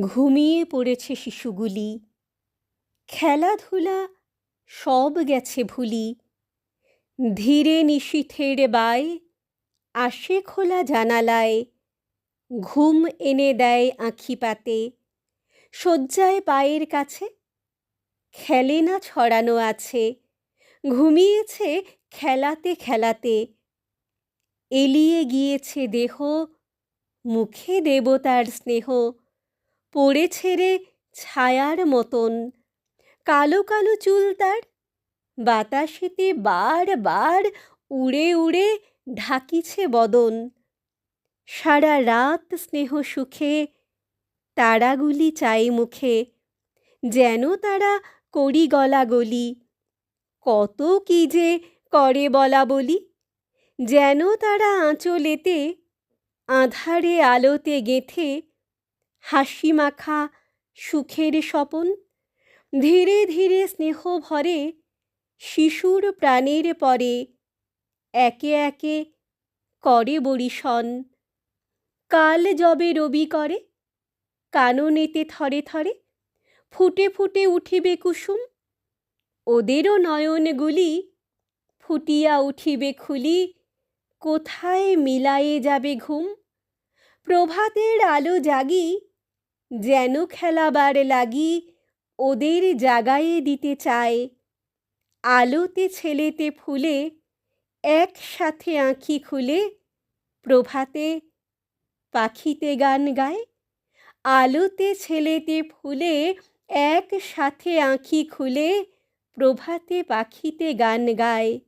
ঘুমিয়ে পড়েছে শিশুগুলি। খেলাধুলা সব গেছে ভুলি। ধীরে নিশীথের বায় আসে খোলা জানালায়। ঘুম এনে দেয় আঁখি পাতে। শয্যায় পায়ের কাছে খেলে না ছড়ানো আছে। ঘুমিয়েছে খেলাতে খেলাতে। এলিয়ে গিয়েছে দেহ, মুখে দেবতার স্নেহ। পড়েছে রে ছায়ার মতন। কালো কালো চুল তার, বাতাসেতে বার বার উড়ে উড়ে ঢাকিছে বদন। সারা রাত স্নেহ সুখে তারাগুলি চাই মুখে, যেন তারা করি গলা গলি। কত কি যে করে বলা বলি, যেন তারা আঁচলেতে, আঁধারে আলোতে গেথে হাসি মাখা সুখের স্বপন। ধীরে ধীরে স্নেহ ভরে শিশুর প্রাণের পরে একে একে করে বরিশন। কাল যবে রবি করে, কাননেতে থরে থরে ফুটে ফুটে উঠিবে কুসুম। ওদেরও নয়নগুলি ফুটিয়া উঠিবে খুলি, কোথায় মিলায়ে যাবে ঘুম? প্রভাতের আলো জাগি যেন খেলাবার লাগি ওদের জাগায়ে দিতে চায়। আলোতে ছেলেতে ফুলে একসাথে আঁখি খুলে প্রভাতে পাখিতে গান গায়। আলোতে ছেলেতে ফুলে একসাথে আঁখি খুলে প্রভাতে পাখিতে গান গায়।